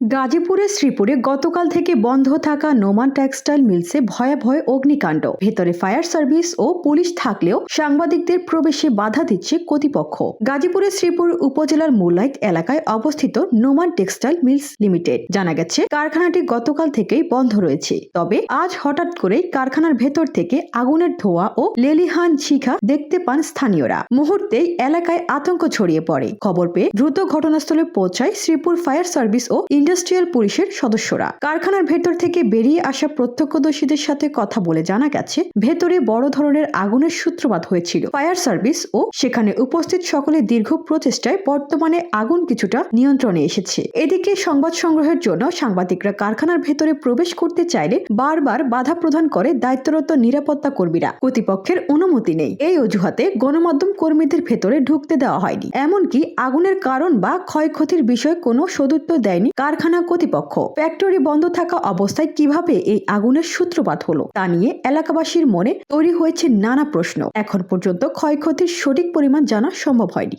গাজীপুরের শ্রীপুরে গতকাল থেকে বন্ধ থাকা নোমান টেক্সটাইল মিলসে ভয়াবহ অগ্নিকাণ্ড। ভেতরে ফায়ার সার্ভিস ও পুলিশ থাকলেও সাংবাদিকদের প্রবেশে বাধা দিচ্ছে কর্তৃপক্ষ। গাজীপুরের শ্রীপুর উপজেলার মুলাইত এলাকায় অবস্থিত নোমান টেক্সটাইল মিলস লিমিটেড। জানা গেছে, কারখানাটি গতকাল থেকেই বন্ধ রয়েছে। তবে আজ হঠাৎ করেই কারখানার ভেতর থেকে আগুনের ধোঁয়া ও লেলিহান শিখা দেখতে পান স্থানীয়রা। মুহূর্তেই এলাকায় আতঙ্ক ছড়িয়ে পড়ে। খবর পেয়ে দ্রুত ঘটনাস্থলে পৌঁছায় শ্রীপুর ফায়ার সার্ভিস ও ইন্ডাস্ট্রিয়াল পুলিশের সদস্যরা। কারখানার ভেতর থেকে বেরিয়ে আসা প্রত্যক্ষদর্শীদের সাথে কথা বলে জানা গেছে, ভেতরে বড় ধরনের আগুনের সূত্রপাত হয়েছিল। ফায়ার সার্ভিস ও সেখানে উপস্থিত সকলের দীর্ঘ প্রচেষ্টায় বর্তমানে আগুন কিছুটা নিয়ন্ত্রণে এসেছে। এদিকে সংবাদ সংগ্রহের জন্য সাংবাদিকরা কারখানার ভেতরে প্রবেশ করতে চাইলে বারবার বাধা প্রদান করে দায়িত্বরত নিরাপত্তা কর্মীরা। কর্তৃপক্ষের অনুমতি নেই। এই অজুহাতে গণমাধ্যম কর্মীদের ভেতরে ঢুকতে দেওয়া হয়নি। এমনকি আগুনের কারণ বা ক্ষয়ক্ষতির বিষয়ে কোনো সদুত্তর দেয়নি কারখানা কর্তৃপক্ষ ফ্যাক্টরি বন্ধ থাকা অবস্থায় কীভাবে এই আগুনের সূত্রপাত হলো তা নিয়ে এলাকাবাসীর মনে তৈরি হয়েছে নানা প্রশ্ন। এখন পর্যন্ত ক্ষয়ক্ষতির সঠিক পরিমাণ জানা সম্ভব হয়নি।